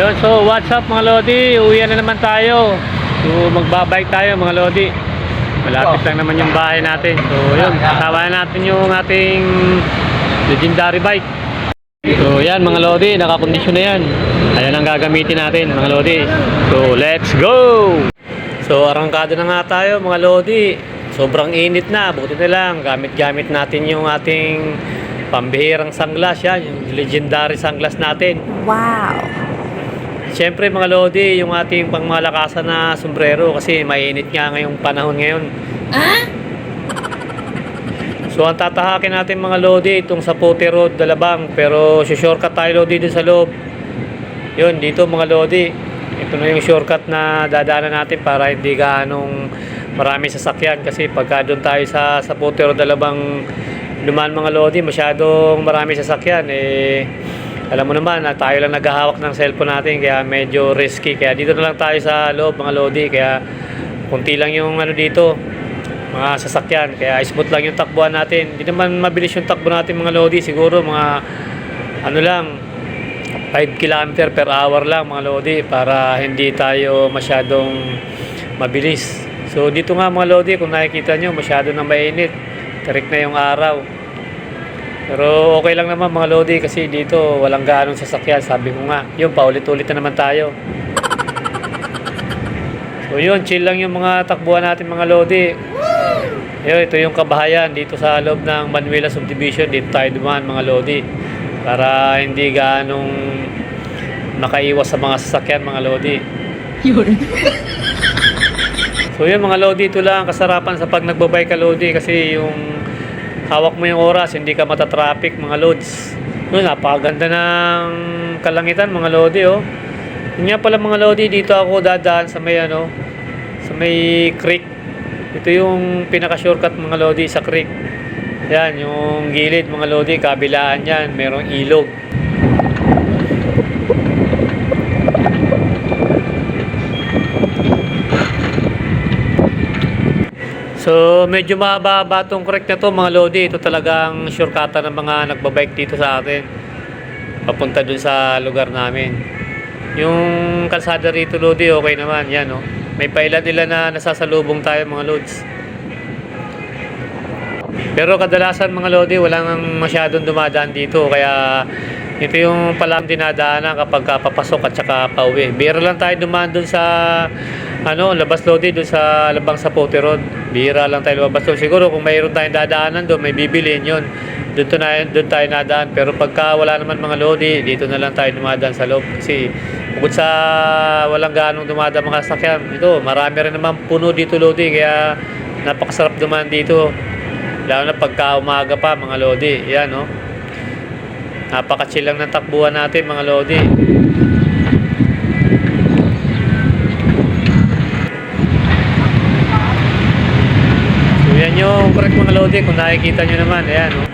Yun, so what's up mga Lodi? Uwi na naman tayo. So magbabike tayo mga Lodi. Malapit lang naman yung bahay natin. So yun, kasama natin yung ating legendary bike. So yan mga Lodi, nakakondisyon na yan. Ayan ang gagamitin natin mga Lodi. So let's go! So arangkado na nga tayo mga Lodi. Sobrang init na, buti na lang. Gamit-gamit natin yung ating pambihirang sunglass yan, yung legendary sunglass natin. Wow. Siyempre mga Lodi, yung ating pangmalakasan na sombrero kasi mainit nga ngayong panahon ngayon. So ang tatahakin natin mga Lodi, itong sa Puti Road, Dalabang. Pero shortcut tayo Lodi dun sa loob. Yun, dito mga Lodi. Ito na yung shortcut na dadaanan natin para hindi ganong marami sasakyan. Kasi pagka doon tayo sa, sa Puti Road, Dalabang dumaan mga Lodi, masyadong marami sasakyan. Eh, alam mo naman na tayo lang naghahawak ng cellphone natin kaya medyo risky. Kaya dito na lang tayo sa loob mga Lodi. Kaya kunti lang yung ano dito, mga sasakyan. Kaya smooth lang yung takbuhan natin. Hindi naman mabilis yung takbo natin mga Lodi. Siguro mga ano lang, 5 km per hour lang mga Lodi para hindi tayo masyadong mabilis. So dito nga mga Lodi, kung nakikita nyo, masyado na mainit. Tarik na yung araw. Pero okay lang naman mga Lodi kasi dito walang gaanong sasakyan. Sabi ko nga, yun, paulit-ulit na naman tayo. So yun, chill lang yung mga takbuhan natin mga Lodi. Yun, ito yung kabahayan dito sa loob ng Manuela Subdivision. Dito tayo dumaan mga Lodi. Para hindi ganong makaiwas sa mga sasakyan mga Lodi. Yun. So yun mga Lodi, ito lang ang kasarapan sa pag nagbabike ka Lodi kasi yung hawak mo yung oras, hindi ka matatraffic mga Lods. Yun, napakaganda ng kalangitan mga Lodi oh. Yun nga pala mga Lodi, dito ako dadaan sa may ano, sa may creek. Ito yung pinaka-shortcut mga Lodi sa creek. Yan, yung gilid mga Lodi, kabilaan yan, merong ilog. So, medyo mahaba tong correct na to mga Lodi. Ito talagang shortcutan ng mga nagbabike dito sa atin. Papunta dun sa lugar namin. Yung kalsada rito Lodi, okay naman. Yan, oh. May pailan nila na nasasalubong tayo mga Lods. Pero kadalasan mga Lodi, walang masyadong dumadaan dito. Kaya ito yung palang dinadaanan kapag ka papasok at saka pauwi. Bira lang tayo dumaan dun sa ano, labas Lodi dun sa Labang sa Puti Road. Bira lang tayo lumabas doon. Siguro kung mayroon tayong dadaanan doon, may bibiliin yun. Doon, to na, doon tayo nadaan. Pero pagka wala naman mga Lodi, dito na lang tayo dumadaan sa loob. Kasi bukod sa walang ganong dumadaan mga sakyan, ito, marami rin naman puno dito Lodi. Kaya napakasarap dumaan dito. Lalo na pagka umaga pa mga Lodi. Yan, no? Napaka-chill lang ng takbuhan natin mga Lodi. So yan yung correct mga Lodi. Kung nakikita nyo naman, ayan, no?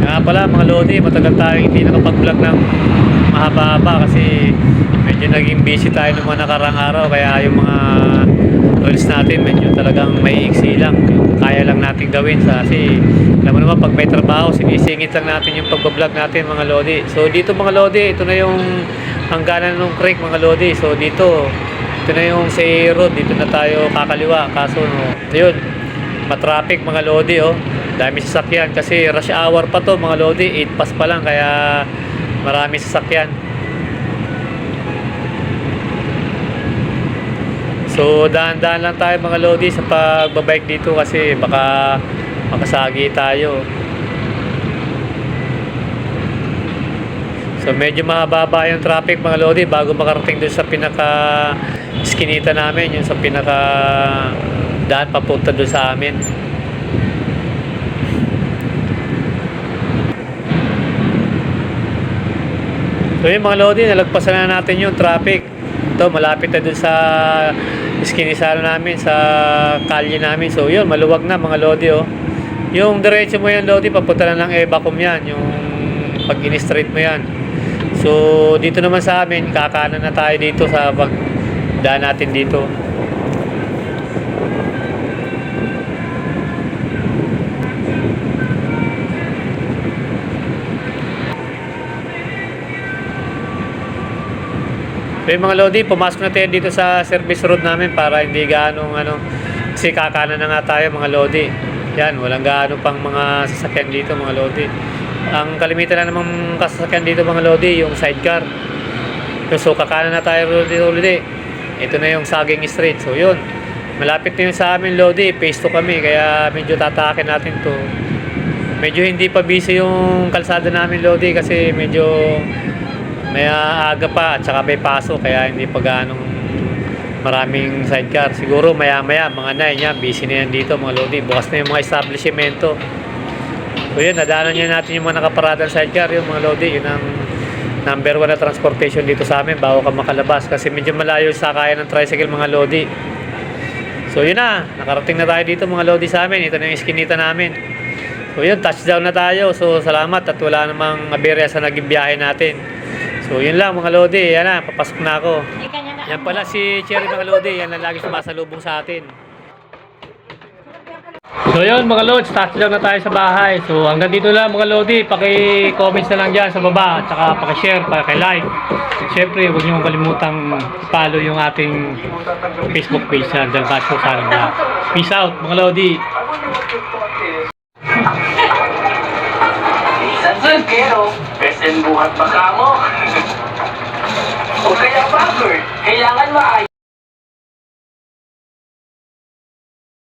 Nga pala mga Lodi, matagal tayong hindi nakapag-vlog ng mahaba-haba kasi medyo naging busy tayo ng mga nakarang araw kaya yung mga reels natin medyo talagang may iksi lang. Yung kaya lang natin gawin sa kasi alam mo naman pag may trabaho sinisingit lang natin yung pagbablog natin mga Lodi. So dito mga Lodi ito na yung hangganan ng creek mga Lodi. So dito ito na yung sa road dito na tayo kakaliwa. Kaso no, yun matraffic mga Lodi oh. Dami sasakyan. Kasi rush hour pa to mga Lodi. 8 pass pa lang kaya marami sasakyan So dahan-dahan lang tayo mga Lodi sa pagbabike dito kasi baka makasagi tayo. So medyo mahaba yung traffic mga Lodi bago makarating doon sa pinaka skinita namin, yung sa pinaka daan papunta doon sa amin. So yung mga Lodi, nalagpasan na natin yung traffic. Ito, malapit na dun sa iskinisano namin, sa kalye namin. So yun, maluwag na mga Lodi oh. Yung diretso mo yan Lodi, papunta na ng Evacom yan. Yung pag in-straight mo yan. So dito naman sa amin, kakanan na tayo dito sa pag daan natin dito. Yung mga Lodi, pumasok na tayo dito sa service road namin para hindi gaano ano, kasi kakanan na nga tayo mga Lodi. Yan, walang gaano pang mga sasakyan dito mga Lodi. Ang kalimitan na namang kasasakyan dito mga Lodi, yung sidecar. So kakanan na tayo Lodi Lodi. Ito na yung Saging Street. So yun, malapit na yun sa amin Lodi, phase 2 kami kaya medyo tatakin natin to. Medyo hindi pa busy yung kalsada namin Lodi kasi medyo may aga pa at saka may paso kaya hindi pa ganong maraming sidecar. Siguro maya maya mga nine yan, busy na yan dito mga Lodi. Bukas na yung mga establishmento. So yun, nadaanan niya natin yung mga nakaparadang sidecar, yung mga Lodi, yun ang number one na transportation dito sa amin bago ka makalabas kasi medyo malayo sa kaya ng tricycle mga Lodi. So yun na, nakarating na tayo dito mga Lodi sa amin. Ito na yung iskinita namin. So yun, touchdown na tayo. So salamat at wala namang aberya sa naging biyahe natin. So yun lang mga Lodi, yan na, papasok na ako. Na. Yan pala si Cherry mga Lodi, yan ang lagi sumasalubong sa atin. So yun mga Lods, touchdown na tayo sa bahay. So hanggang dito lang mga Lodi, paki-comments na lang dyan sa baba, at saka paki-share, paki-like. Siyempre, huwag niyo kalimutang follow yung ating Facebook page na Del Castro Saranda. Peace out mga Lodi. Minsan pero Pesenbuhat pa ka mo. o kaya backward, kailangan maayos